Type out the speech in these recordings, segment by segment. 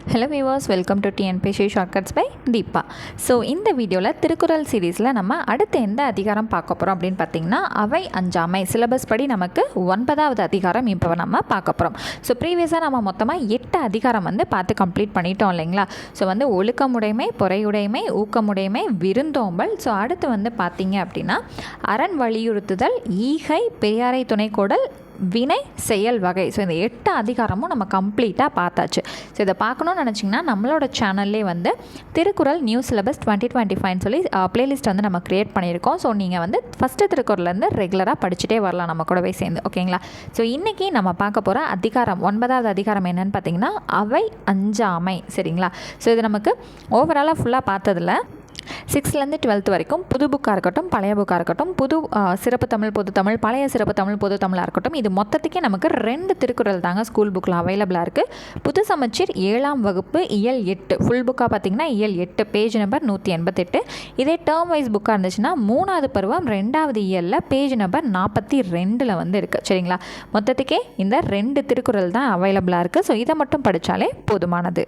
Hello viewers welcome to TNPSC shortcuts by Deepa so இந்த வீடியோவில் திருக்குறள் சீரீஸில் நம்ம அடுத்து எந்த அதிகாரம் பார்க்க போகிறோம் அப்படின்னு பார்த்தீங்கன்னா அவை அஞ்சாமை சிலபஸ் படி நமக்கு ஒன்பதாவது அதிகாரம் இப்போ நம்ம பார்க்க போகிறோம் ஸோ ப்ரீவியஸாக நம்ம மொத்தமாக எட்டு அதிகாரம் வந்து பார்த்து கம்ப்ளீட் பண்ணிட்டோம் இல்லைங்களா? ஸோ வந்து ஒழுக்கமுடைமை பொறையுடைமை ஊக்கமுடைமை விருந்தோம்பல். ஸோ அடுத்து வந்து பார்த்தீங்க அப்படின்னா அரண் வலியுறுத்துதல் ஈகை பெரியாரை துணைக்கோடல் வினை செயல் வகை. ஸோ இந்த எட்டு அதிகாரமும் நம்ம கம்ப்ளீட்டாக பார்த்தாச்சு. ஸோ இதை பார்க்கணும்னு நினச்சிங்கன்னா நம்மளோட சேனல்லே வந்து Thirukkural new syllabus twenty twenty ஃபைவ்னு சொல்லி ப்ளேலிஸ்ட் வந்து நம்ம க்ரியேட் பண்ணியிருக்கோம். ஸோ நீங்கள் வந்து ஃபஸ்ட்டு திருக்குறள்லேருந்து ரெகுலராக படிச்சுட்டே வரலாம் நம்ம கூடவே சேர்ந்து. ஓகேங்களா ஸோ இன்றைக்கி நம்ம பார்க்க போகிற அதிகாரம் ஒன்பதாவது அதிகாரம் என்னென்னு பார்த்தீங்கன்னா அவை அஞ்சாமை. சரிங்களா? ஸோ இது நமக்கு ஓவராலாக ஃபுல்லாக பார்த்ததில் சிக்ஸ்த்லேருந்து டுவெல்த் வரைக்கும் புது புக்காக இருக்கட்டும் பழைய புக்காக இருக்கட்டும் புது சிறப்பு தமிழ் பொது தமிழ் பழைய சிறப்பு தமிழ் பொது தமிழாக இருக்கட்டும் இது மொத்தத்துக்கே நமக்கு ரெண்டு திருக்குறள் தாங்க ஸ்கூல் புக்கில் அவைலபிளாக இருக்குது புது சமச்சீர் ஏழாம் வகுப்பு இயல் எட்டு. ஃபுல் புக்காக பார்த்தீங்கன்னா இயல் எட்டு பேஜ் நம்பர் நூற்றி எண்பத்தெட்டு. இதே டேர்ம் வைஸ் புக்காக இருந்துச்சுன்னா மூணாவது பருவம் ரெண்டாவது இயலில் பேஜ் நம்பர் நாற்பத்தி ரெண்டில் வந்து இருக்குது சரிங்களா? மொத்தத்துக்கே இந்த ரெண்டு திருக்குறள் தான் அவைலபிளாக இருக்குது ஸோ இதை மட்டும் படித்தாலே போதுமானது.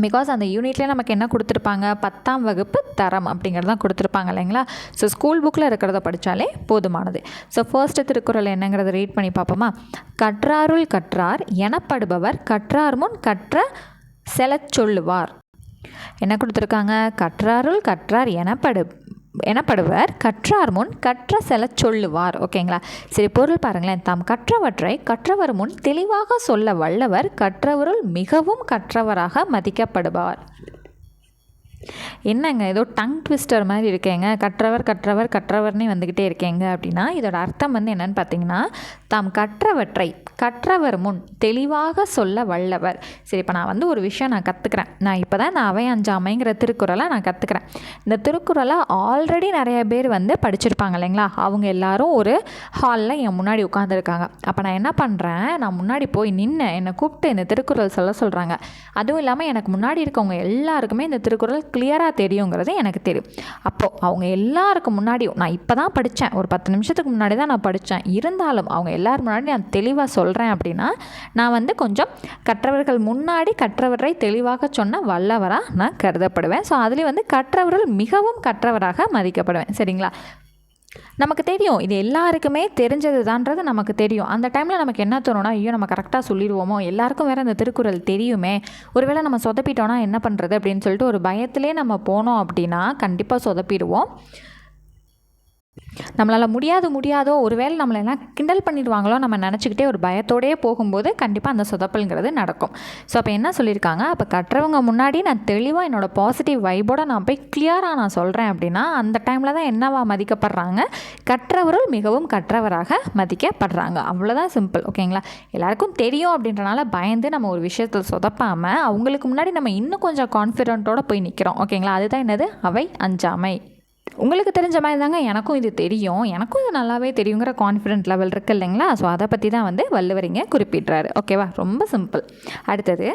பிகாஸ் அந்த யூனிட்லேயே நமக்கு என்ன கொடுத்துருப்பாங்க? பத்தாம் வகுப்பு தரம் அப்படிங்கிறது தான் கொடுத்துருப்பாங்க இல்லைங்களா? ஸோ ஸ்கூல் புக்கில் இருக்கிறத படித்தாலே போதுமானது. ஸோ ஃபர்ஸ்ட்டு திருக்குறள் என்னங்கிறத ரீட் பண்ணி பார்ப்போமா? கற்றாருள் கற்றார் எனப்படுபவர் கற்றார் முன் கற்ற செலச் சொல்லுவார். என்ன கொடுத்துருக்காங்க? கற்றாருள் கற்றார் எனப்படு எனப்படுவர் கற்றார் முன் கற்ற செல சொல்லுவார். ஓகேங்களா சரி பொருள் பாருங்களேன். தாம் கற்றவற்றை கற்றவர் முன் தெளிவாக சொல்ல வல்லவர் கற்றவருள் மிகவும் கற்றவராக மதிக்கப்படுவார் என்னங்க ஏதோ டங் ட்விஸ்டர் மாதிரி இருக்கேங்க. கற்றவர் கற்றவர் கற்றவர்னே வந்துக்கிட்டே இருக்கேங்க அப்படின்னா இதோட அர்த்தம் வந்து என்னன்னு பார்த்தீங்கன்னா தாம் கற்றவற்றை கற்றவர் முன் தெளிவாக சொல்ல வல்லவர். சரி இப்போ நான் வந்து ஒரு விஷயம் நான் கற்றுக்கிறேன் நான் இப்போ தான் இந்த அவை அஞ்சாமைங்கிற திருக்குறளை நான் கற்றுக்கிறேன் இந்த திருக்குறளை ஆல்ரெடி நிறைய பேர் வந்து படிச்சிருப்பாங்க இல்லைங்களா? அவங்க எல்லாரும் ஒரு ஹாலில் என் முன்னாடி உட்காந்துருக்காங்க அப்போ நான் என்ன பண்ணுறேன் நான் முன்னாடி போய் நின்று என்னை கூப்பிட்டு இந்த திருக்குறள் சொல்ல சொல்கிறாங்க அதுவும் இல்லாமல் எனக்கு முன்னாடி இருக்கவங்க எல்லாருக்குமே இந்த திருக்குறள் கிளியராக தெரியுங்கிறது எனக்கு தெரியும். அப்போது அவங்க எல்லாருக்கும் முன்னாடியும் நான் இப்போ தான் படித்தேன் ஒரு பத்து நிமிஷத்துக்கு முன்னாடி தான் நான் படித்தேன் இருந்தாலும் அவங்க எல்லாரும் முன்னாடி நான் தெளிவாக சொல்கிறேன் அப்படின்னா நான் வந்து கொஞ்சம் கற்றவர்கள் முன்னாடி கற்றவரை தெளிவாக சொன்ன வல்லவராக நான் கருதப்படுவேன். ஸோ அதுலேயும் வந்து கற்றவர்கள் மிகவும் கற்றவராக மதிக்கப்படுவேன். சரிங்களா? நமக்கு தெரியும். இது எல்லாருக்குமே தெரிஞ்சது தான்றது நமக்கு தெரியும். அந்த டைமில் நமக்கு என்ன தோணும்னா ஐயோ நம்ம கரெக்டாக சொல்லிடுவோமோ? எல்லாருக்கும் வேறு இந்த திருக்குறள் தெரியுமே. ஒருவேளை நம்ம சொதப்பிட்டோன்னா என்ன பண்ணுறது அப்படின்னு சொல்லிட்டு ஒரு பயத்திலே நம்ம போனோம் அப்படின்னா கண்டிப்பாக சொதப்பிடுவோம். நம்மளால் முடியாது முடியாதோ ஒருவேளை நம்மளை எல்லாம் கிண்டல் பண்ணிடுவாங்களோ நம்ம நினச்சிக்கிட்டே ஒரு பயத்தோடயே போகும்போது கண்டிப்பாக அந்த சொதப்பல்ங்கிறது நடக்கும். ஸோ அப்போ என்ன சொல்லியிருக்காங்க? அப்போ கட்டுறவங்க முன்னாடி நான் தெளிவாக என்னோட பாசிட்டிவ் வைபோடு நான் போய் கிளியராக நான் சொல்கிறேன் அப்படின்னா அந்த டைமில் தான் என்னவா மதிக்கப்படுறாங்க? கற்றவர்கள் மிகவும் கற்றவராக மதிக்கப்படுறாங்க. அவ்வளோதான் சிம்பிள் ஓகேங்களா எல்லாருக்கும் தெரியும் அப்படின்றனால பயந்து நம்ம ஒரு விஷயத்தில் சொதப்பாமல் அவங்களுக்கு முன்னாடி நம்ம இன்னும் கொஞ்சம் கான்ஃபிடென்ட்டோடு போய் நிற்கிறோம் ஓகேங்களா அதுதான் என்னது? அவை அஞ்சாமை. உங்களுக்கு தெரிஞ்ச மாதிரி தாங்க எனக்கும் இது தெரியும். எனக்கும் இது நல்லாவே தெரியுங்கிற கான்ஃபிடென்ட் லெவல் இருக்குது இல்லைங்களா? ஸோ அதை பற்றி தான் வந்து வள்ளுவரிங்க குறிப்பிட்றாரு. ஓகேவா ரொம்ப சிம்பிள் அடுத்தது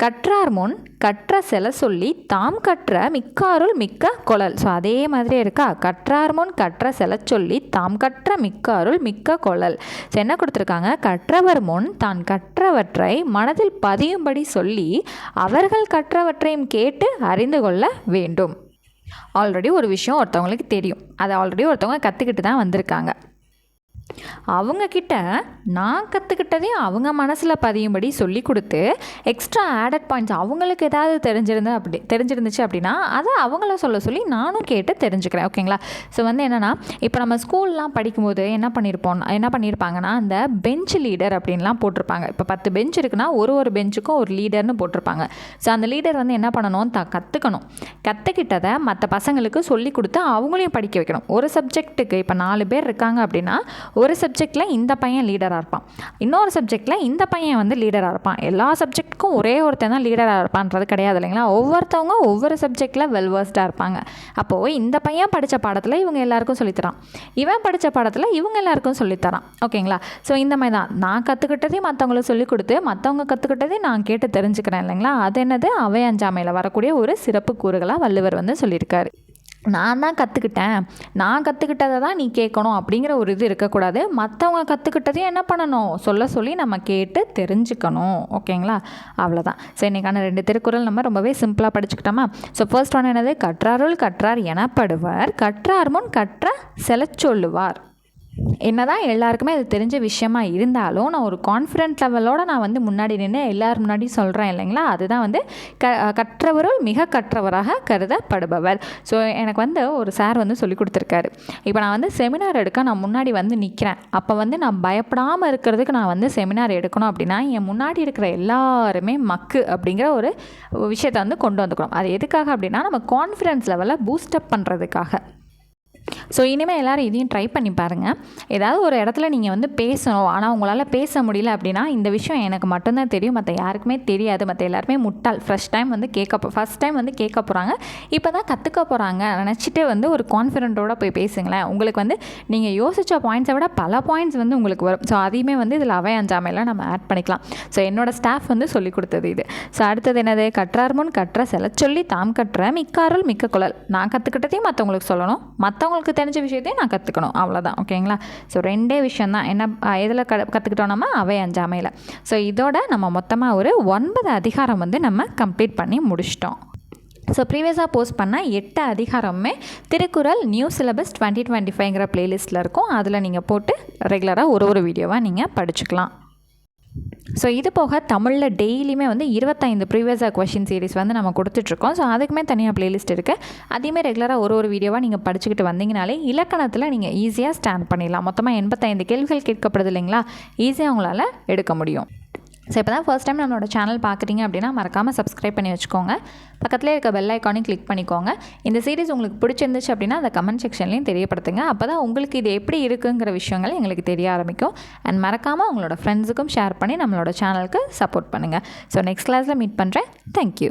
கற்றார் முன் கற்ற செல சொல்லி தாம் கற்ற மிக்காருள் மிக்க கொழல். ஸோ அதே மாதிரி இருக்கா? கற்றார் முன் கற்ற செல சொல்லி தாம் கற்ற மிக்காருள் மிக்க கொழல். ஸோ என்ன கொடுத்துருக்காங்க? கற்றவர் முன் தான் கற்றவற்றை மனதில் பதியும்படி சொல்லி அவர்கள் கற்றவற்றையும் கேட்டு அறிந்து கொள்ள வேண்டும். ஆல்ரெடி ஒரு விஷயம் ஒருத்தவங்களுக்கு தெரியும். அதை ஆல்ரெடி ஒருத்தவங்க கற்றுக்கிட்டு தான் வந்திருக்காங்க. அவங்கக்கிட்ட நான் கற்றுக்கிட்டதையும் அவங்க மனசில் பதியும்படி சொல்லி கொடுத்து எக்ஸ்ட்ரா ஆடட் பாயிண்ட்ஸ் அவங்களுக்கு ஏதாவது தெரிஞ்சிருந்தா அப்படி தெரிஞ்சிருந்துச்சு அப்படின்னா அதை அவங்கள சொல்ல சொல்லி நானும் கேட்டு தெரிஞ்சுக்கிறேன் ஓகேங்களா ஸோ வந்து என்னென்னா இப்போ நம்ம ஸ்கூல்லாம் படிக்கும்போது என்ன பண்ணியிருப்போம் என்ன பண்ணியிருப்பாங்கன்னா அந்த பெஞ்ச் லீடர் அப்படின்லாம் போட்டிருப்பாங்க. இப்போ பத்து பெஞ்ச் இருக்குன்னா ஒரு ஒரு பெஞ்சுக்கும் ஒரு லீடர்னு போட்டிருப்பாங்க. ஸோ அந்த லீடர் வந்து என்ன பண்ணணும் த கற்றுக்கணும் கற்றுக்கிட்டதை மற்ற பசங்களுக்கு சொல்லி கொடுத்து அவங்களையும் படிக்க வைக்கணும். ஒரு சப்ஜெக்ட்டுக்கு இப்போ நாலு பேர் இருக்காங்க அப்படின்னா ஒரு சப்ஜெக்டில் இந்த பையன் லீடராக இருப்பான். இன்னொரு சப்ஜெக்டில் இந்த பையன் வந்து லீடராக இருப்பான். எல்லா சப்ஜெக்ட்டுக்கும் ஒரே ஒருத்தன் தான் லீடராக இருப்பான்றது கிடையாது இல்லைங்களா? ஒவ்வொருத்தவங்க ஒவ்வொரு சப்ஜெக்டில் வெல்வர்ஸ்டாக இருப்பாங்க. அப்போது இந்த பையன் படித்த பாடத்தில் இவங்க எல்லாருக்கும் சொல்லித்தரான். இவன் படித்த பாடத்தில் இவங்க எல்லாருக்கும் சொல்லித்தரான். ஓகேங்களா? ஸோ இந்த மாதிரி தான். நான் கற்றுக்கிட்டதையும் மற்றவங்களுக்கு சொல்லிக் கொடுத்து மற்றவங்க கற்றுக்கிட்டதையும் நான் கேட்டு தெரிஞ்சுக்கிறேன் இல்லைங்களா? அது என்னது? அவை அஞ்சாமையில் வரக்கூடிய ஒரு சிறப்பு கூறுகளாக வள்ளுவர் வந்து சொல்லியிருக்காரு. நான் தான் கற்றுக்கிட்டேன் நான் கற்றுக்கிட்டதை தான் நீ கேட்கணும் அப்படிங்கிற ஒரு இது இருக்கக்கூடாது. மற்றவங்க கற்றுக்கிட்டதையும் என்ன பண்ணணும்? சொல்ல சொல்லி நம்ம கேட்டு தெரிஞ்சுக்கணும். ஓகேங்களா? அவ்வளோதான் ஸோ இன்றைக்கான ரெண்டு திருக்குறள் நம்ம ரொம்பவே சிம்பிளாக படிச்சுக்கிட்டோமா? ஸோ ஃபர்ஸ்ட் ஒன் என்னது? கற்றாருள் கற்றார் எனப்படுவர். கற்றார் முன் கற்ற என்ன என்னதான் எல்லாருக்குமே அது தெரிஞ்ச விஷயமா இருந்தாலும் நான் ஒரு கான்ஃபிடென்ட் லெவலோடு நான் வந்து முன்னாடி நின்று எல்லார் முன்னாடியும் சொல்கிறேன் இல்லைங்களா? அதுதான் வந்து க கற்றவருள் மிக கற்றவராக கருதப்படுபவர். ஸோ எனக்கு வந்து ஒரு சார் வந்து சொல்லி கொடுத்துருக்காரு. இப்போ நான் வந்து செமினார் எடுக்க நான் முன்னாடி வந்து நிற்கிறேன் அப்போ வந்து நான் பயப்படாமல் இருக்கிறதுக்கு நான் வந்து செமினார் எடுக்கணும் அப்படின்னா என் முன்னாடி இருக்கிற எல்லாருமே மக்கு அப்படிங்கிற ஒரு விஷயத்தை வந்து கொண்டு வந்துக்கணும். அது எதுக்காக அப்படின்னா நம்ம கான்ஃபிடென்ஸ் லெவலை பூஸ்டப் பண்ணுறதுக்காக ஸோ இனிமேல் எல்லோரும் இதையும் ட்ரை பண்ணி பாருங்கள் ஏதாவது ஒரு இடத்துல நீங்கள் வந்து பேசணும். ஆனால் உங்களால் பேச முடியல அப்படின்னா இந்த விஷயம் எனக்கு மட்டும்தான் தெரியும். மற்ற யாருக்குமே தெரியாது. மற்ற எல்லாருமே முட்டாள். ஃபஸ்ட் டைம் வந்து கேட்க ஃபஸ்ட் டைம் வந்து கேட்க போகிறாங்க இப்போ தான் கற்றுக்க போகிறாங்க நினச்சிட்டு வந்து ஒரு கான்ஃபிடென்ட்டோட போய் பேசுங்களேன். உங்களுக்கு வந்து நீங்கள் யோசித்த பாயிண்ட்ஸை விட பல பாயிண்ட்ஸ் வந்து உங்களுக்கு வரும். ஸோ அதையுமே வந்து இதில் அவை அஞ்சாமையெல்லாம் நம்ம ஆட் பண்ணிக்கலாம். ஸோ என்னோடய ஸ்டாஃப் வந்து சொல்லி கொடுத்தது இது. ஸோ அடுத்தது என்னது? கற்றார் முன் கற்ற செல சொல்லி தாம் கற்ற மிக்காருள் மிக்க குழல். நான் கற்றுக்கிட்டதையும் மற்றவங்களுக்கு சொல்லணும். மற்றவங்க மற்றவங்களுக்கு தெரிஞ்ச விஷயத்தையும் நான் கற்றுக்கணும் அவ்வளோதான் ஓகேங்களா? ஸோ ரெண்டே விஷயம் தான் என்ன எதில் க கற்றுக்கிட்டோம் அவை அஞ்சாமையில் ஸோ இதோட நம்ம மொத்தமாக ஒரு ஒன்பது அதிகாரம் வந்து நம்ம கம்ப்ளீட் பண்ணி முடிச்சிட்டோம். ஸோ ப்ரீவியஸாக போஸ்ட் பண்ண எட்டு அதிகாரமுமே Thirukkural new syllabus twenty twenty ஃபைவ்ங்கிற ப்ளேலிஸ்ட்டில் இருக்கும். அதில் நீங்கள் போட்டு ரெகுலராக ஒரு ஒரு வீடியோவாக நீங்கள் படிச்சுக்கலாம். ஸோ இது போக தமிழில் டெய்லியுமே வந்து இருபத்தைந்து ப்ரீவியஸாக கொஷின் சீரிஸ் வந்து நம்ம கொடுத்துட்ருக்கோம். ஸோ அதுக்குமே தனியாக ப்ளேலிஸ்ட் இருக்குது அதையுமே ரெகுலராக ஒரு ஒரு வீடியோவாக நீங்கள் படிச்சுக்கிட்டு வந்தீங்கனாலே இலக்கணத்தில் நீங்கள் ஈஸியாக ஸ்டாண்ட் பண்ணிடலாம். மொத்தமாக எண்பத்தைந்து கேள்விகள் கேட்கப்படுது இல்லைங்களா? ஈஸியாக உங்களால் எடுக்க முடியும். ஸோ இப்போ தான் ஃபர்ஸ்ட் டைம் நம்மளோட சேனல் பார்க்குறீங்க அப்படின்னா மறக்காமல் சப்ஸ்கிரைப் பண்ணி வச்சுக்கோங்க. பக்கத்தில் இருக்க பெல் ஐக்கானையும் கிளிக் பண்ணிக்கோங்க. இந்த சீரிஸ் உங்களுக்கு பிடிச்சிருந்துச்சு அப்படின்னா அந்த கமெண்ட் செக்ஷன்லையும் தெரியப்படுத்துங்க. அப்போ தான் உங்களுக்கு இது எப்படி இருக்குங்கிற விஷயங்கள் எங்களுக்கு தெரிய ஆரம்பிக்கும். அண்ட் மறக்காமல் உங்களோட ஃப்ரெண்ட்ஸுக்கும் ஷேர் பண்ணி நம்மளோட சேனலுக்கு சப்போர்ட் பண்ணுங்கள் ஸோ நெக்ஸ்ட் கிளாஸில் மீட் பண்ணுறேன் தேங்க்யூ